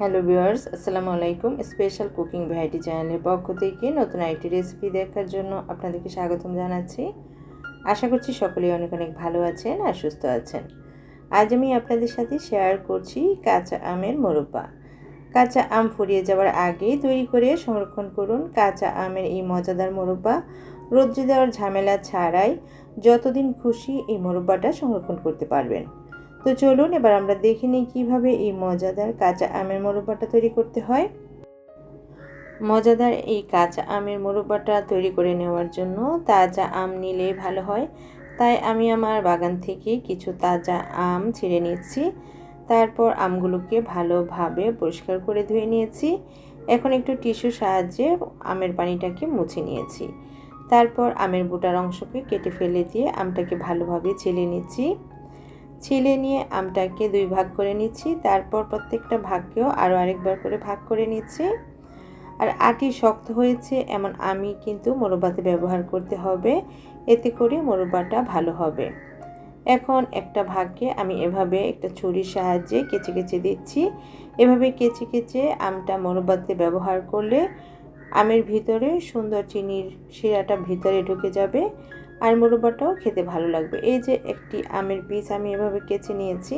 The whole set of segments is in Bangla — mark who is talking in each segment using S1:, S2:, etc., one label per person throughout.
S1: হ্যালো ভিউয়ার্স, আসসালামু আলাইকুম। স্পেশাল কুকিং ভ্যারাইটি চ্যানেলের পক্ষ থেকে নতুন আরেকটি রেসিপি দেখার জন্য আপনাদেরকে স্বাগতম জানাচ্ছি। আশা করছি সকলেই অনেক অনেক ভালো আছেন আর সুস্থ আছেন। আজ আমি আপনাদের সাথে শেয়ার করছি কাঁচা আমের মোরব্বা। কাঁচা আম ফুরিয়ে যাওয়ার আগেই তৈরি করে সংরক্ষণ করুন কাঁচা আমের এই মজাদার মোরব্বা। রোদ্রে দেওয়ার ঝামেলা ছাড়াই যতদিন খুশি এই মোরব্বাটা সংরক্ষণ করতে পারবেন। তো চলুন, এবার আমরা দেখে নিই কীভাবে এই মজাদার কাঁচা আমের মোরব্বাটা তৈরি করতে হয়। মজাদার এই কাঁচা আমের মোরব্বাটা তৈরি করে নেওয়ার জন্য তাজা আম নিলে ভালো হয়। তাই আমি আমার বাগান থেকে কিছু তাজা আম ছিঁড়ে নিচ্ছি। তারপর আমগুলোকে ভালোভাবে পরিষ্কার করে ধুয়ে নিয়েছি। এখন একটু টিস্যুর সাহায্যে আমের পানিটাকে মুছে নিয়েছি। তারপর আমের বুটার অংশকে কেটে ফেলে দিয়ে আমটাকে ভালোভাবে ছেলে নিচ্ছি। ছিলে নিয়ে আমটাকে দুই ভাগ করে নিচ্ছি, তারপর প্রত্যেকটা ভাগকেও আরও আরেকবার করে ভাগ করে নিচ্ছি। আর আটি শক্ত হয়েছে, এমন আমি কিন্তু মোরব্বাতে ব্যবহার করতে হবে, এতে করে মোরব্বাটা ভালো হবে। এখন একটা ভাগকে আমি এভাবে একটা ছুরির সাহায্যে কেচে কেচে দিচ্ছি। এভাবে কেচে কেচে আমটা মোরব্বাতে ব্যবহার করলে আমের ভিতরে সুন্দর চিনির শিরাটা ভিতরে ঢুকে যাবে। আর মোরব্বাটাও খেতে ভালো লাগবে। এই যে একটি আমের পিস আমি এভাবে কেচে নিয়েছি।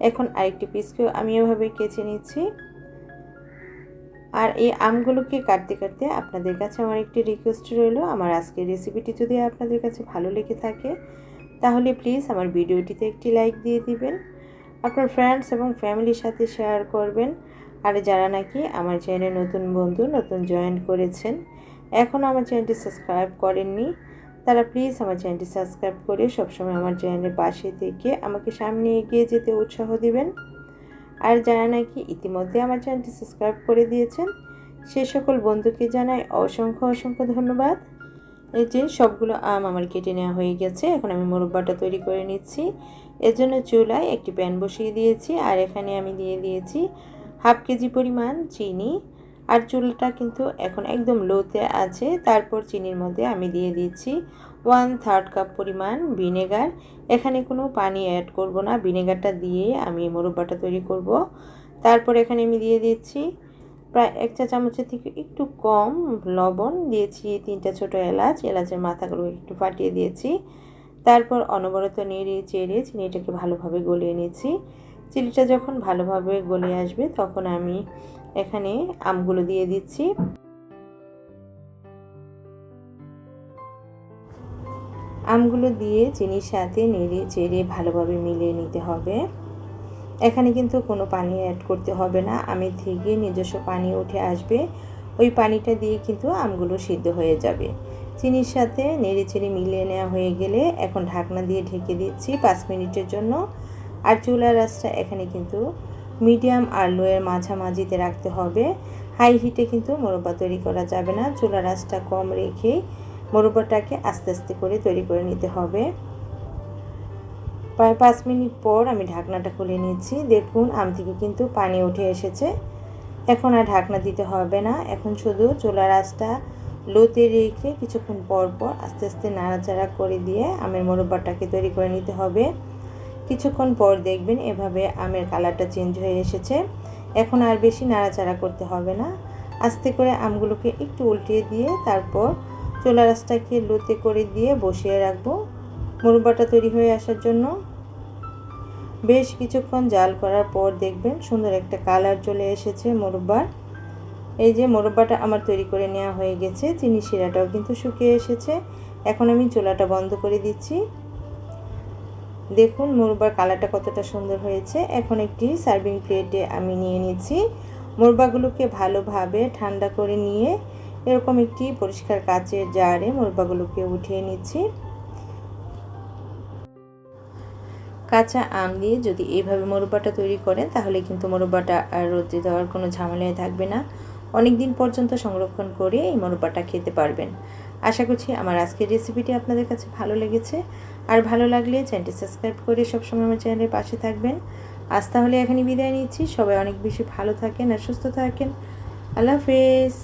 S1: এখন আরেকটি পিসকেও আমি এভাবে কেচে নিচ্ছি। আর এই আমগুলোকে কাটতে কাটতে আপনাদের কাছে আমার একটি রিকোয়েস্ট রইল। আমার আজকের রেসিপিটি যদি আপনাদের কাছে ভালো লেগে থাকে, তাহলে প্লিজ আমার ভিডিওটিতে একটি লাইক দিয়ে দিবেন। আপনার ফ্রেন্ডস এবং ফ্যামিলির সাথে শেয়ার করবেন। আর যারা নাকি আমার চ্যানেলে নতুন বন্ধু, নতুন জয়েন করেছেন এখনও আমার চ্যানেলটি সাবস্ক্রাইব করেননি তারা প্লিজ আমার চ্যানেলটি সাবস্ক্রাইব করে সবসময় আমার চ্যানেলের পাশে থেকে আমাকে সামনে এগিয়ে যেতে উৎসাহ দিবেন। আর যারা নাকি ইতিমধ্যে আমার চ্যানেলটি সাবস্ক্রাইব করে দিয়েছেন, সে সকল বন্ধুকে জানাই অসংখ্য অসংখ্য ধন্যবাদ। এই যে সবগুলো আম আমার কেটে নেওয়া হয়ে গেছে, এখন আমি মোরব্বাটা তৈরি করে নিচ্ছি। এর জন্য চুলায় একটি প্যান বসিয়ে দিয়েছি, আর এখানে আমি দিয়ে দিয়েছি হাফ কেজি পরিমাণ চিনি। আর চুলটা কিন্তু এখন একদম লোতে আছে। তারপর চিনির মধ্যে আমি দিয়ে দিচ্ছি ওয়ান থার্ড কাপ পরিমাণ ভিনেগার এখানে কোনো পানি অ্যাড করব না ভিনেগারটা দিয়ে আমি মোরব্বাটা তৈরি করব। তারপর এখানে আমি দিয়ে দিচ্ছি প্রায় এক চা চামচের থেকে একটু কম লবণ, দিয়েছি তিনটা ছোট এলাচ, এলাচের মাথাগুলো একটু ফাটিয়ে দিয়েছি। তারপর অনবরত নেড়ে চেড়ে চিনিটাকে ভালোভাবে গলিয়ে নিয়েছি চিনিটা যখন ভালোভাবে গলে আসবে, তখন আমি এখানে আমগুলো দিয়ে দিচ্ছি। আমগুলো দিয়ে চিনির সাথে নেড়ে চেড়ে ভালোভাবে মিলিয়ে নিতে হবে। এখানে কিন্তু কোনো পানি অ্যাড করতে হবে না। আমি থেকে নিজস্ব পানি উঠে আসবে। ওই পানিটা দিয়ে কিন্তু আমগুলো সিদ্ধ হয়ে যাবে। চিনির সাথে নেড়ে চেড়ে মিলিয়ে নেওয়া হয়ে গেলে এখন ঢাকনা দিয়ে ঢেকে দিচ্ছি পাঁচ মিনিটের জন্য। আর চুলার রাসটা এখানে কিন্তু মিডিয়াম আর লোয়ের মাঝামাঝিতে রাখতে হবে। হাই হিটে কিন্তু মোরব্বা তৈরি করা যাবে না। চুলার রাসটা কম রেখেই মোরব্বাটাকে আস্তে আস্তে করে তৈরি করে নিতে হবে। প্রায় পাঁচ মিনিট পর আমি ঢাকনাটা খুলে নিচ্ছি। দেখুন, আম থেকে কিন্তু পানি উঠে এসেছে। এখন আর ঢাকনা দিতে হবে না। এখন শুধু চুলার আঁচটা লোতে রেখে কিছুক্ষণ পর পর আস্তে আস্তে নাড়াচাড়া করে দিয়ে আমের মোরব্বাটাকে তৈরি করে নিতে হবে। কিছুক্ষণ পর দেখবেন এভাবে আমের কালারটা চেঞ্জ হয়ে এসেছে। এখন আর বেশি নাড়াচাড়া করতে হবে না। আস্তে করে আমগুলোকে একটু উল্টিয়ে দিয়ে তারপর চোলা রাসটাকে লোতে করে দিয়ে বসিয়ে রাখব মুরব্বাটা তৈরি হয়ে আসার জন্য। বেশ কিছুক্ষণ জাল করার পর দেখবেন সুন্দর একটা কালার চলে এসেছে মুরব্বার এই যে মোরব্বাটা আমার তৈরি করে নেওয়া হয়ে গেছে চিনি শিরাটাও কিন্তু শুকিয়ে এসেছে। এখন আমি চোলাটা বন্ধ করে দিচ্ছি। দেখুন, মুরব্বার কালারটা কতটা সুন্দর হয়েছে। এখন একটি সার্ভিং প্লেটে আমি নিয়ে নিচ্ছি। মুরব্বাগুলোকে ভালোভাবে ঠান্ডা করে নিয়ে এরকম একটি পরিষ্কার কাচের জারে মুরব্বাগুলোকে উঠিয়ে নিচ্ছি। কাঁচা আম দিয়ে যদি এইভাবে মোরব্বাটা তৈরি করেন, তাহলে কিন্তু মোরব্বাটা রোদে দেওয়ার কোনো ঝামেলায় থাকবে না। অনেক দিন পর্যন্ত সংরক্ষণ করে এই মোরব্বাটা খেতে পারবেন। আশা করছি আমার আজকের রেসিপিটি আপনাদের কাছে ভালো লেগেছে। আর ভালো লাগলে চ্যানেলটি সাবস্ক্রাইব করে সবসময় আমার চ্যানেলের পাশে থাকবেন। আজ তাহলে এখানে বিদায় নিচ্ছি। সবাই অনেক বেশি ভালো থাকেন আর সুস্থ থাকেন। আল্লাহ হাফেজ।